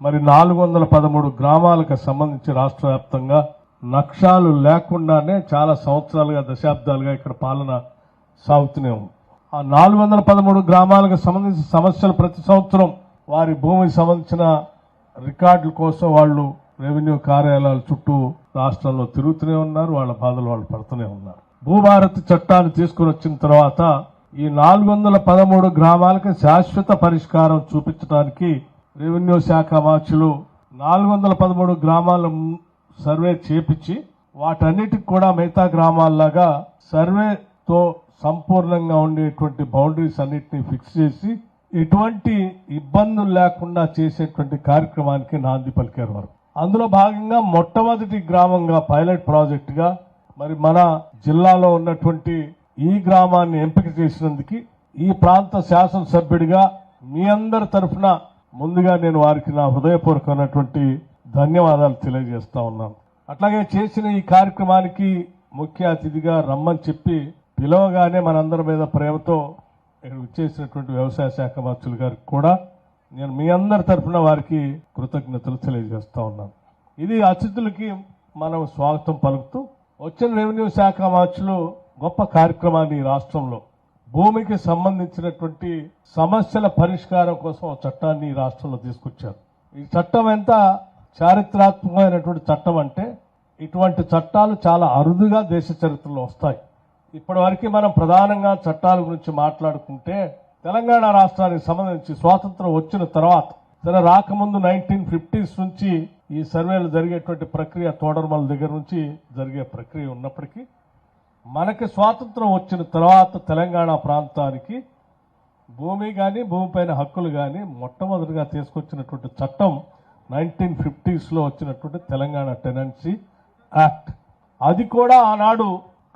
మరి నాలుగు వందల పదమూడు గ్రామాలకు సంబంధించి రాష్ట్ర వ్యాప్తంగా నక్షాలు లేకుండానే చాలా సంవత్సరాలుగా దశాబ్దాలుగా ఇక్కడ పాలన సాగుతూనే ఉంది. ఆ నాలుగు వందల పదమూడు గ్రామాలకు సంబంధించిన సమస్యలు ప్రతి సంవత్సరం వారి భూమికి సంబంధించిన రికార్డుల కోసం వాళ్ళు రెవెన్యూ కార్యాలయాల చుట్టూ రాష్ట్రంలో తిరుగుతూనే ఉన్నారు వాళ్ళ బాధలు వాళ్ళు పడుతూనే ఉన్నారు. భూభారతి చట్టాన్ని తీసుకుని వచ్చిన తర్వాత ఈ నాలుగు వందల పదమూడు గ్రామాలకు శాశ్వత పరిష్కారం చూపించడానికి రెవెన్యూ శాఖ వాచ్లు నాలుగు వందల పదమూడు గ్రామాల సర్వే చేపించి వాటన్నిటికి కూడా మిగతా గ్రామాల్లాగా సర్వేతో సంపూర్ణంగా ఉండేటువంటి బౌండరీస్ అన్నిటిని ఫిక్స్ చేసి ఎటువంటి ఇబ్బందులు లేకుండా చేసేటువంటి కార్యక్రమానికి నాంది పలికారు వారు. అందులో భాగంగా మొట్టమొదటి గ్రామంగా పైలట్ ప్రాజెక్టుగా మరి మన జిల్లాలో ఉన్నటువంటి ఈ గ్రామాన్ని ఎంపిక చేసినందుకు ఈ ప్రాంత శాసనసభ్యుడిగా మీ అందరి తరఫున ముందుగా నేను వారికి నా హృదయపూర్వకమైనటువంటి ధన్యవాదాలు తెలియజేస్తా ఉన్నాను. అట్లాగే చేసిన ఈ కార్యక్రమానికి ముఖ్య అతిథిగా రమ్మని చెప్పి పిలవగానే మనందరి మీద ప్రేమతో ఇక్కడ వచ్చేసినటువంటి వ్యవసాయ శాఖ మంత్రులు గారికి కూడా నేను మీ అందరి తరఫున వారికి కృతజ్ఞతలు తెలియజేస్తా ఉన్నాను. ఇది అతిథులకి మనం స్వాగతం పలుకుతూ వచ్చిన రెవెన్యూ శాఖ మార్చులు గొప్ప కార్యక్రమాన్ని ఈ రాష్ట్రంలో భూమికి సంబంధించినటువంటి సమస్యల పరిష్కారం కోసం ఆ చట్టాన్ని ఈ రాష్ట్రంలో తీసుకొచ్చారు. ఈ చట్టం ఎంత? చారిత్రాత్మకమైనటువంటి చట్టం అంటే ఇటువంటి చట్టాలు చాలా అరుదుగా దేశ చరిత్రలో వస్తాయి. ఇప్పటి వరకు మనం ప్రధానంగా చట్టాల గురించి మాట్లాడుకుంటే తెలంగాణ రాష్ట్రానికి సంబంధించి స్వాతంత్రం వచ్చిన తర్వాత సరే రాకముందు నైన్టీన్ ఫిఫ్టీస్ నుంచి ఈ సర్వేలు జరిగేటువంటి ప్రక్రియ తోడర్మల దగ్గర నుంచి జరిగే ప్రక్రియ ఉన్నప్పటికీ మనకి స్వాతంత్రం వచ్చిన తర్వాత తెలంగాణ ప్రాంతానికి భూమి కానీ భూమిపైన హక్కులు కానీ మొట్టమొదటిగా తీసుకొచ్చినటువంటి చట్టం నైన్టీన్ ఫిఫ్టీస్లో వచ్చినటువంటి తెలంగాణ టెనెన్సీ యాక్ట్. అది కూడా ఆనాడు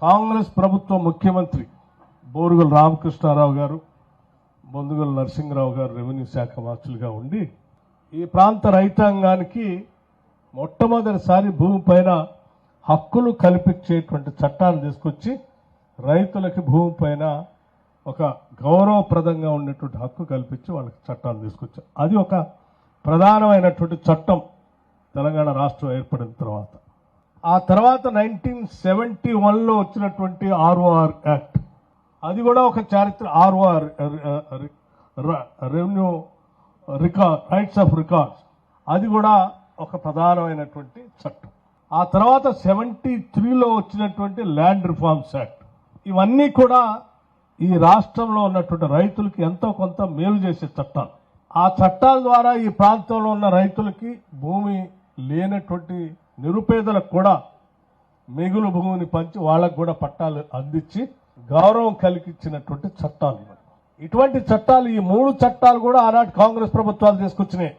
కాంగ్రెస్ ప్రభుత్వ ముఖ్యమంత్రి బోరుగుల రామకృష్ణారావు గారు బొందుగల నరసింహరావు గారు రెవెన్యూ శాఖ మార్చులుగా ఉండి ఈ ప్రాంత రైతాంగానికి మొట్టమొదటిసారి భూమిపైన హక్కులు కల్పించేటువంటి చట్టాలు తీసుకొచ్చి రైతులకి భూమిపైన ఒక గౌరవప్రదంగా ఉండేటువంటి హక్కు కల్పించి వాళ్ళకి చట్టాలు తీసుకొచ్చారు అది ఒక ప్రధానమైనటువంటి చట్టం తెలంగాణ రాష్ట్రం ఏర్పడిన తర్వాత. ఆ తర్వాత నైన్టీన్ సెవెంటీ వన్లో వచ్చినటువంటి ఆర్ఓఆర్ యాక్ట్ అది కూడా ఒక చారిత్ర ROR revenue record rights of records అది కూడా ఒక ప్రధానమైనటువంటి చట్టం. ఆ తర్వాత సెవెంటీ త్రీలో వచ్చినటువంటి ల్యాండ్ రిఫార్మ్స్ యాక్ట్. ఇవన్నీ కూడా ఈ రాష్ట్రంలో ఉన్నటువంటి రైతులకి ఎంతో కొంత మేలు చేసే చట్టాలు. ఆ చట్టాల ద్వారా ఈ ప్రాంతంలో ఉన్న రైతులకి భూమి లేనటువంటి నిరుపేదలకు కూడా మిగులు భూమిని పంచి వాళ్ళకు కూడా పట్టాలు అందించి గౌరవం కలిగించినటువంటి చట్టాలు ఇటువంటి చట్టాలు ఈ మూడు చట్టాలు కూడా ఆనాటి కాంగ్రెస్ ప్రభుత్వాలు తీసుకొచ్చినాయి.